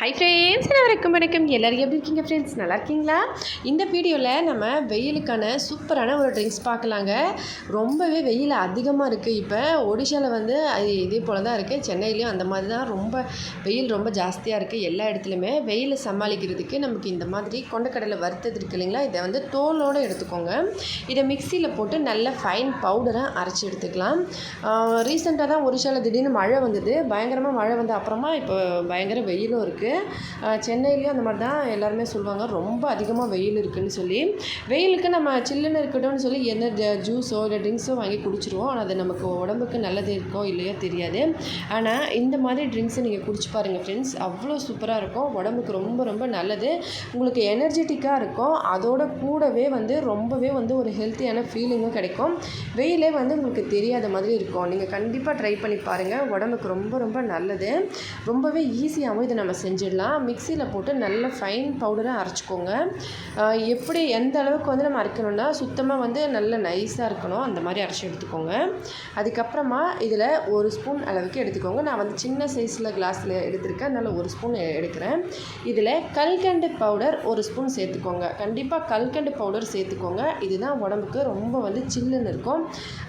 Hi friends வணக்கம் வணக்கம். எல்லோரும் எப்படி இருக்கீங்க ஃப்ரெண்ட்ஸ் நல்லா இருக்கீங்களா? இந்த வீடியோவில் நம்ம வெயிலுக்கான சூப்பரான ஒரு ட்ரிங்க்ஸ் பார்க்கலாங்க. ரொம்பவே வெயில் அதிகமாக இருக்குது இப்போ ஒடிஷாவில் வந்து அது இதே போல் தான் இருக்குது சென்னையிலையும் அந்த மாதிரி தான் ரொம்ப வெயில் ரொம்ப ஜாஸ்தியாக இருக்குது எல்லா இடத்துலையுமே. வெயிலை சமாளிக்கிறதுக்கு நமக்கு இந்த மாதிரி கொண்டக்கடலை வறுத்தது இருக்கு இல்லைங்களா? இதை வந்து தோலோடு எடுத்துக்கோங்க. இதை மிக்சியில் போட்டு நல்ல ஃபைன் பவுடரை அரைச்சி எடுத்துக்கலாம். ரீசெண்டாக தான் ஒடிஷாவில் திடீர்னு மழை வந்தது. பயங்கரமாக மழை வந்த அப்புறமா இப்போ பயங்கர வெயிலும் இருக்குது இருக்குது சென்னையிலையும் அந்த மாதிரி தான் எல்லாருமே சொல்லுவாங்க. ரொம்ப அதிகமாக வெயில் இருக்குதுன்னு சொல்லி. வெயிலுக்கு நம்ம சில்லுன்னு இருக்கட்டும்னு சொல்லி என்ன ஜூஸோ இல்லை ட்ரிங்க்ஸோ வாங்கி குடிச்சிருவோம். ஆனால் அது நமக்கு உடம்புக்கு நல்லது இருக்கோ இல்லையோ தெரியாது. ஆனால் இந்த மாதிரி ட்ரிங்க்ஸை நீங்கள் குடிச்சு பாருங்கள் ஃப்ரெண்ட்ஸ் அவ்வளோ சூப்பராக இருக்கும். உடம்புக்கு ரொம்ப ரொம்ப நல்லது. உங்களுக்கு எனர்ஜெட்டிக்காக இருக்கும். அதோட கூடவே வந்து ரொம்பவே வந்து ஒரு ஹெல்த்தியான ஃபீலிங்கும் கிடைக்கும். வெயிலே வந்து உங்களுக்கு தெரியாத மாதிரி இருக்கும். நீங்கள் கண்டிப்பாக ட்ரை பண்ணி பாருங்கள் உடம்புக்கு ரொம்ப ரொம்ப நல்லது. ரொம்பவே ஈஸியாகவும் இதை நம்ம செஞ்சு செஞ்சிடலாம். மிக்சியில் போட்டு நல்ல ஃபைன் பவுடராக அரைச்சிக்கோங்க. எப்படி எந்த அளவுக்கு வந்து நம்ம அரைக்கணும்னா சுத்தமாக வந்து நல்ல நைஸாக இருக்கணும். அந்த மாதிரி அரைச்சி எடுத்துக்கோங்க. அதுக்கப்புறமா இதில் ஒரு ஸ்பூன் அளவுக்கு எடுத்துக்கோங்க. நான் வந்து சின்ன சைஸில் கிளாஸில் எடுத்திருக்கேன். அதனால் ஒரு ஸ்பூன் எடுக்கிறேன். இதில் கல்கண்டு பவுடர் ஒரு ஸ்பூன் சேர்த்துக்கோங்க. கண்டிப்பாக கல்கண்டு பவுடர் சேர்த்துக்கோங்க. இதுதான் உடம்புக்கு ரொம்ப வந்து சில்லுன்னு இருக்கும்.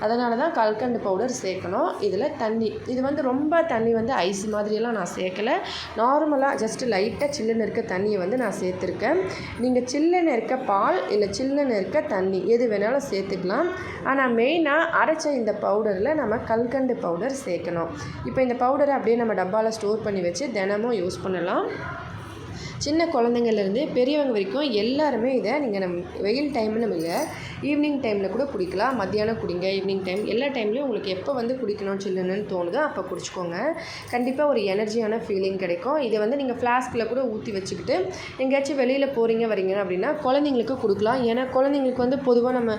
அதனால தான் கல்கண்டு பவுடர் சேர்க்கணும். இதில் தண்ணி. இது வந்து ரொம்ப தண்ணி வந்து ஐஸ் மாதிரியெல்லாம் நான் சேர்க்கலை. நார்மலாக ஜஸ்ட்டு லைட்டாக சில்லுன்னு இருக்க தண்ணியை வந்து நான் சேர்த்துருக்கேன். நீங்கள் சில்லுன்னு இருக்க பால் இல்லை சில்லுன்னு இருக்க தண்ணி எது வேணாலும் சேர்த்துக்கலாம். ஆனால் மெயினாக அரைச்ச இந்த பவுடரில் நம்ம கல்கண்டு பவுடர் சேர்க்கணும். இப்போ இந்த பவுடரை அப்படியே நம்ம டப்பாவில் ஸ்டோர் பண்ணி வச்சு தினமும் யூஸ் பண்ணலாம். சின்ன குழந்தைங்கள்லேருந்து பெரியவங்க வரைக்கும் எல்லாருமே இதை நீங்கள் நம் வெயில் டைம்னு இல்லை ஈவினிங் டைமில் கூட குடிக்கலாம் மத்தியானம் குடிங்க ஈவினிங் டைம் எல்லா டைம்லேயும் உங்களுக்கு எப்போ வந்து குடிக்கணும்னு சில்லுன்னு தோணுதோ அப்போ குடிச்சிக்கோங்க. கண்டிப்பாக ஒரு எனர்ஜியான ஃபீலிங் கிடைக்கும். இதை வந்து நீங்கள் ஃப்ளாஸ்கில் கூட ஊற்றி வச்சுக்கிட்டு எங்கேயாச்சும் வெளியில் போகிறீங்க வரீங்க அப்படின்னா குழந்தைங்களுக்கு கொடுக்கலாம். ஏன்னா குழந்தைங்களுக்கு வந்து பொதுவாக நம்ம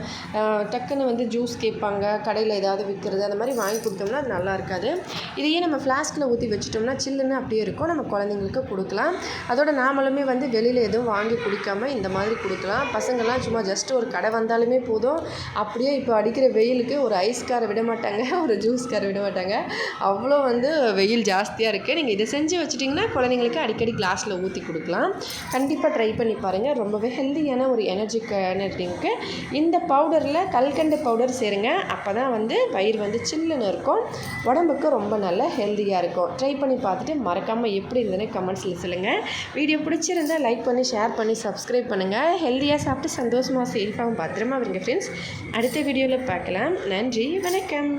டக்குன்னு வந்து ஜூஸ் கேட்பாங்க கடையில் ஏதாவது விற்கிறது அந்த மாதிரி வாங்கி கொடுத்தோம்னா அது நல்லா இருக்காது. இதையே நம்ம ஃப்ளாஸ்கில் ஊற்றி வச்சுட்டோம்னா சில்லுன்னு அப்படியே இருக்கும். நம்ம குழந்தைங்களுக்கு கொடுக்கலாம். அதோட நான் நாமளுமே வந்து வெளியில் எதுவும் வாங்கி குடிக்காமல் இந்த மாதிரி கொடுக்கலாம். பசங்கள்லாம் சும்மா ஜஸ்ட் ஒரு கடை வந்தாலுமே போதும். அப்படியே இப்போ அடிக்கிற வெயிலுக்கு ஒரு ஐஸ்காரை விட மாட்டாங்க ஒரு ஜூஸ்காரை விட மாட்டாங்க. அவ்வளோ வந்து வெயில் ஜாஸ்தியாக இருக்குது நீங்கள் இதை செஞ்சு வச்சுட்டிங்கன்னா குழந்தைங்களுக்கு அடிக்கடி கிளாஸில் ஊற்றி கொடுக்கலாம். கண்டிப்பாக ட்ரை பண்ணி பாருங்கள் ரொம்பவே ஹெல்த்தியான ஒரு எனர்ஜிக்கான ட்ரிங்க்கு இந்த பவுடரில் கல்கண்டு பவுடர் சேருங்க. அப்போ தான் வந்து வயிறு வந்து சில்லுன்னு இருக்கும். உடம்புக்கு ரொம்ப நல்ல ஹெல்த்தியாக இருக்கும். ட்ரை பண்ணி பார்த்துட்டு மறக்காமல் எப்படி இருந்ததுன்னு கமெண்ட்ஸில் சொல்லுங்கள் வீடியோ பிடிச்சிருந்தால் லைக் பண்ணி ஷேர் பண்ணி சப்ஸ்கிரைப் பண்ணுங்கள் ஹெல்த்தியாக சாப்பிட்டு சந்தோஷமாக சேஃபாகவும் பத்திரமா வருங்க ஃப்ரெண்ட்ஸ் அடுத்த வீடியோவில் பார்க்கலாம். நன்றி வணக்கம்.